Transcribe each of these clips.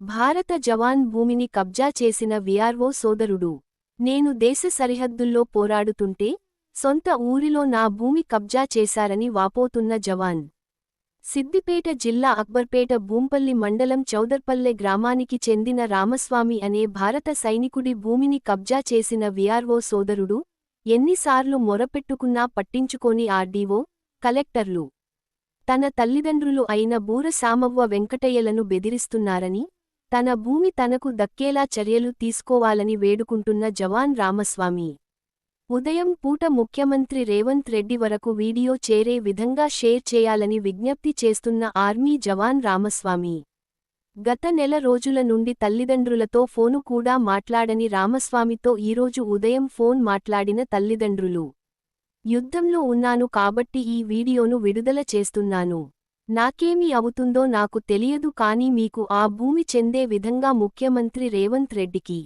భారత జవాన్ భూమిని కబ్జా చేసిన విఆర్ఓ సోదరుడు. నేను దేశ సరిహద్దుల్లో పోరాడుతుంటే సొంత ఊరిలో నా భూమి కబ్జా చేశారని వాపోతున్న జవాన్. సిద్దిపేట జిల్లా అక్బర్పేట భూంపల్లి మండలం చౌదర్పల్లె గ్రామానికి చెందిన రామస్వామి అనే భారత సైనికుడి భూమిని కబ్జా చేసిన విఆర్ఓ సోదరుడు ఎన్నిసార్లు మొరపెట్టుకున్నా పట్టించుకోని ఆర్డీఓ కలెక్టర్లు. తన తల్లిదండ్రులు అయిన బూర సామవ్వ వెంకటయ్యలను బెదిరిస్తున్నారని తన భూమి తనకు దక్కేలా చర్యలు తీసుకోవాలని వేడుకుంటున్న జవాన్ రామస్వామి. ఉదయం పూట ముఖ్యమంత్రి రేవంత్ రెడ్డి వరకు వీడియో చేరే విధంగా షేర్ చేయాలని విజ్ఞప్తి చేస్తున్న ఆర్మీ జవాన్ రామస్వామి. గత నెల రోజుల నుండి తల్లిదండ్రులతో ఫోను కూడా మాట్లాడని రామస్వామితో ఈరోజు ఉదయం ఫోన్ మాట్లాడిన తల్లిదండ్రులు. యుద్ధంలో ఉన్నాను కాబట్టి ఈ వీడియోను విడుదల చేస్తున్నాను. నాకేమి అవుతుందో నాకు తెలియదు కానీ మీకు ఆ భూమి చెందే విధంగా ముఖ్యమంత్రి రేవంత్ రెడ్డికి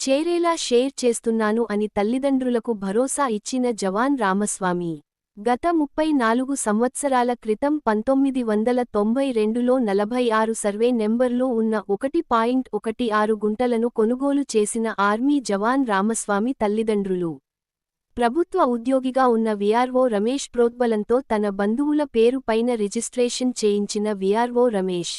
చేరేలా షేర్ చేస్తున్నాను అని తల్లిదండ్రులకు భరోసా ఇచ్చిన జవాన్ రామస్వామి. గత ముప్పై నాలుగు సంవత్సరాల క్రితం పంతొమ్మిది వందల తొంభై రెండులో నలభై ఆరు సర్వే నెంబర్లో ఉన్న ఒకటి పాయింట్ ఒకటి ఆరు గుంటలను కొనుగోలు చేసిన ఆర్మీ జవాన్ రామస్వామి తల్లిదండ్రులు. ప్రభుత్వ ఉద్యోగిగా ఉన్న విఆర్ఓ రమేష్ ప్రోద్బలంతో తన బంధువుల పేరు పైన రిజిస్ట్రేషన్ చేయించిన విఆర్ఓ రమేష్.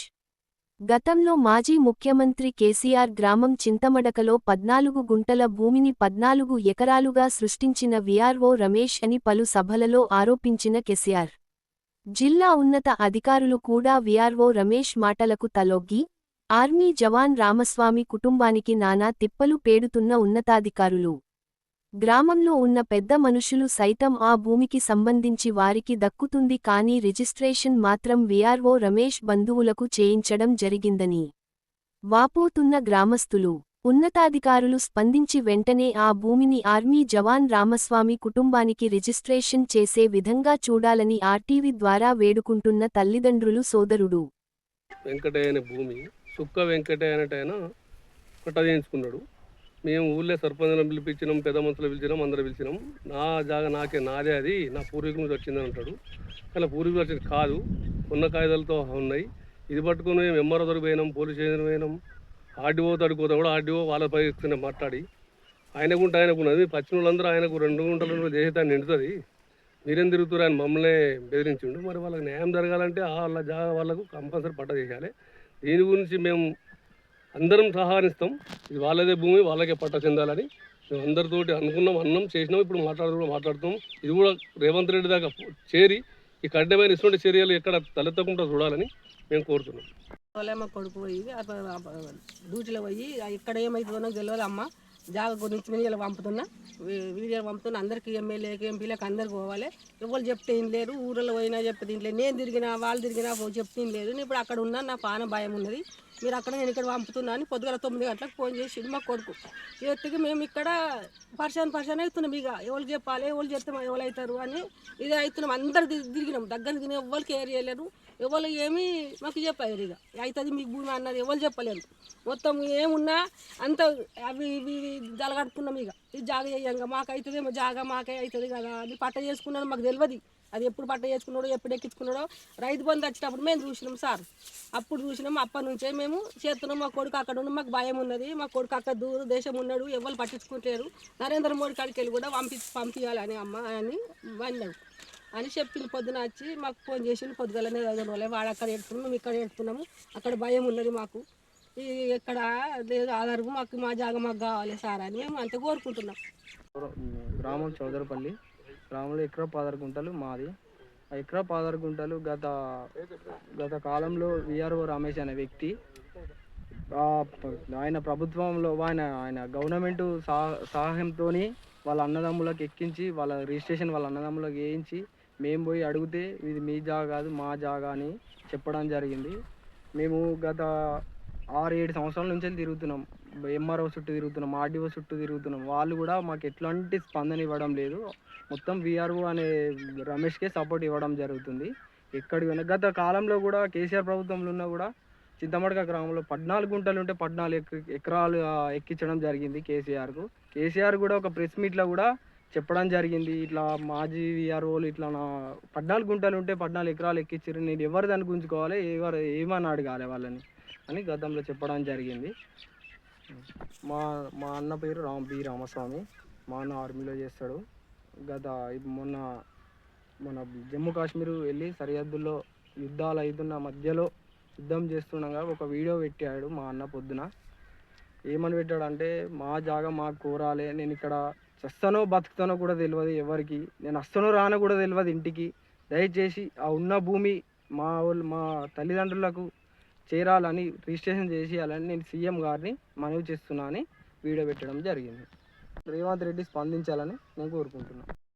గతంలో మాజీ ముఖ్యమంత్రి కేసీఆర్ గ్రామం చింతమడకలో పద్నాలుగు గుంటల భూమిని పద్నాలుగు ఎకరాలుగా సృష్టించిన విఆర్ఓ రమేష్ అని పలు సభలలో ఆరోపించిన కేసీఆర్. జిల్లా ఉన్నత అధికారులు కూడా విఆర్ఓ రమేష్ మాటలకు తలొగ్గి ఆర్మీ జవాన్ రామస్వామి కుటుంబానికి నానా తిప్పలు పేడుతున్న ఉన్నతాధికారులు. గ్రామంలో ఉన్న పెద్ద మనుషులు సైతం ఆ భూమికి సంబంధించి వారికి దక్కుతుంది కానీ రిజిస్ట్రేషన్ మాత్రం విఆర్ఓ రమేష్ బంధువులకు చేయించడం జరిగిందని వాపోతున్న గ్రామస్తులు ఉన్నతాధికారులు స్పందించి వెంటనే ఆ భూమిని ఆర్మీ జవాన్ రామస్వామి కుటుంబానికి రిజిస్ట్రేషన్ చేసే విధంగా చూడాలని ఆర్టీవీ ద్వారా వేడుకుంటున్న తల్లిదండ్రులు సోదరుడు. వెంకటయ్య భూమి సుక్క వెంకటయ్య అనేటైన చేయించుకున్నాడు. మేము ఊళ్ళో సర్పంచం పిలిపించినాం పెద్ద మనుషులు పిలిచినాం అందరూ పిలిచినాం. నా జాగా నాకే నాదే అది. నా పూర్వీకుల నుంచి వచ్చిందని అంటాడు. కానీ పూర్వీకులు వచ్చింది కాదు. ఉన్న కాగితాలతో ఉన్నాయి. ఇది పట్టుకుని మేము ఎంఆర్ఓ దగ్గర పోయినాం పోలీస్ స్టేషన్ పోయినాం. ఆర్డీఓ తడుకోతా కూడా ఆర్డీఓ వాళ్ళపై ఎక్కువ మాట్లాడి. గుంట ఆయనకు ఉన్నది. పచ్చిన వాళ్ళందరూ ఆయనకు రెండు గుంటల రెండు ఆయన నిండుతుంది. మీరేం తిరుగుతారు ఆయన మమ్మల్ని బెదిరించిండు. మరి వాళ్ళకి న్యాయం జరగాలంటే ఆ వాళ్ళ జాగా వాళ్ళకు కంపల్సరీ పట్ట చేయాలి. దీని గురించి మేము అందరం సహకరిస్తాం. ఇది వాళ్ళదే భూమి వాళ్ళకే పట్ట చెందాలని మేము అందరితోటి అనుకున్నాం అన్నం చేసినాం ఇప్పుడు మాట్లాడుతూ మాట్లాడుతాం. ఇది కూడా రేవంత్ రెడ్డి దాకా చేరి ఈ కఠినమైన ఇటువంటి చర్యలు ఎక్కడ తలెత్తకుండా చూడాలని మేము కోరుతున్నాం. వాళ్ళే కొడుకు పోయి డ్యూటీలో పోయి ఆ ఇక్కడ ఏమవుతుందో తెలియదు అమ్మ జాగ గురించి వీడియోలు పంపుతున్నా. వీ- వీడియోలు పంపుతున్నా. అందరికీ ఎమ్మెల్యేకి ఎంపీలకు అందరికి పోవాలి. ఎవరు చెప్తే ఏం లేరు. ఊళ్ళో పోయినా చెప్తే ఏం లేదు నేను తిరిగినా వాళ్ళు తిరిగినా చెప్తే ఏం లేదు నేను ఇప్పుడు అక్కడ ఉన్నా నా పాన భయం ఉన్నది. మీరు అక్కడ నేను ఇక్కడ పంపుతున్నా అని పొద్దుగల తొమ్మిది గంటలకు ఫోన్ చేసి మా కొడుకు. ఎత్తుకి మేము ఇక్కడ పర్సన్ పర్సన్ అవుతున్నాం ఇక. ఎవరు చెప్పాలి ఎవరు చెప్తే ఎవరు అవుతారు అని ఇది అవుతున్నాం. అందరు తిరిగినాం. దగ్గర తిరిగిన. ఎవరికి కేర్ చేయలేరు. ఎవరు ఏమీ మాకు చెప్పారు ఇక. అవుతుంది మీకు భూమి అన్నారు ఎవరు చెప్పలేరు. మొత్తం ఏమున్నా అంత అవి ఇవి ఇవి జలగడుతున్నాం ఇక. ఇది జాగ చేయంగా మాకు అవుతుందేమో జాగా మాకే అవుతుంది కదా అది పట్ట చేసుకున్నాడు మాకు తెలియదు అది ఎప్పుడు పట్ట చేసుకున్నాడో ఎప్పుడు ఎక్కించుకున్నాడో. రైతు బంధు వచ్చేటప్పుడు మేము చూసినాం సార్. అప్పుడు చూసినాం అప్పటి నుంచే మేము చేస్తున్నాం. మా కొడుకు అక్కడ ఉన్న మాకు భయం ఉన్నది. మా కొడుకు అక్కడ దూర దేశం ఉన్నాడు ఎవరు పట్టించుకుంటారు నరేంద్ర మోడీ కాడికి వెళ్ళి కూడా పంపి పంపించాలని అమ్మ అని అన్నాడు అని చెప్పింది పొద్దున వచ్చి మాకు ఫోన్ చేసి పొద్దుగలనే చదవాలి వాడు అక్కడ ఎడుతున్నాం మేము ఇక్కడ ఎడుతున్నాము అక్కడ భయం ఉన్నది మాకు. ఎక్కడ ఇక్కడ లేదు ఆధారపు మాకు మా జాగ మాకు కావాలి సార్ అని మేము అంత కోరుకుంటున్నాం. గ్రామం చౌదరపల్లి గ్రామంలో ఎక్కడ పదహారు గుంటలు మాది. ఆ ఎకరా గుంటలు గత గత కాలంలో విఆర్ఓ రమేష్ అనే వ్యక్తి ఆయన ప్రభుత్వంలో ఆయన ఆయన గవర్నమెంట్ సహ సహాయంతో వాళ్ళ అన్నదమ్ములకు ఎక్కించి వాళ్ళ రిజిస్ట్రేషన్ వాళ్ళ అన్నదమ్ములకు వేయించి మేము పోయి అడిగితే ఇది మీ జాగా కాదు మా జాగా అని చెప్పడం జరిగింది. మేము గత ఆరు ఏడు సంవత్సరాల నుంచి తిరుగుతున్నాం. ఎంఆర్ఓ చుట్టూ తిరుగుతున్నాం ఆర్డీఓ చుట్టూ తిరుగుతున్నాం. వాళ్ళు కూడా మాకు ఎట్లాంటి స్పందన ఇవ్వడం లేదు. మొత్తం విఆర్ఓ అనే రమేష్కే సపోర్ట్ ఇవ్వడం జరుగుతుంది. ఎక్కడికి పోయినా గత కాలంలో కూడా కేసీఆర్ ప్రభుత్వంలో ఉన్నా కూడా చింతమడక గ్రామంలో పద్నాలుగు గుంటలు ఉంటే పద్నాలుగు ఎకరాలు ఎక్కించడం జరిగింది కేసీఆర్కు. కేసీఆర్ కూడా ఒక ప్రెస్ మీట్లో కూడా చెప్పడం జరిగింది. ఇట్లా మాజీ విఆర్ఓలు ఇట్లా నా పద్నాలుగు గుంటలు ఉంటే పద్నాలుగు ఎకరాలు ఎక్కించారు నేను ఎవరు గుంజుకోవాలి? ఎవరు ఏమని అడగాలి వాళ్ళని? అని గతంలో చెప్పడం జరిగింది. మా మా అన్న పేరు రామ్ బి. రామస్వామి. మా అన్న ఆర్మీలో చేస్తాడు. గత మొన్న మన జమ్మూ కాశ్మీర్ వెళ్ళి సరిహద్దుల్లో యుద్ధాలు అవుతున్న మధ్యలో యుద్ధం చేస్తుండగా ఒక వీడియో పెట్టాడు మా అన్న పొద్దున. ఏమని పెట్టాడంటే మా జాగా మాకు కోరాలే. నేను ఇక్కడ చస్తానో బతుకుతానో కూడా తెలియదు ఎవరికి. నేను వస్తానో రానో కూడా తెలియదు ఇంటికి. దయచేసి ఆ ఉన్న భూమి మా వాళ్ళు మా తల్లిదండ్రులకు చేరాలని రిజిస్ట్రేషన్ చేసేయాలని నేను సీఎం గారిని మనవి చేస్తున్నా అని వీడియో పెట్టడం జరిగింది. రేవంత్ రెడ్డి స్పందించాలని నేను కోరుకుంటున్నాను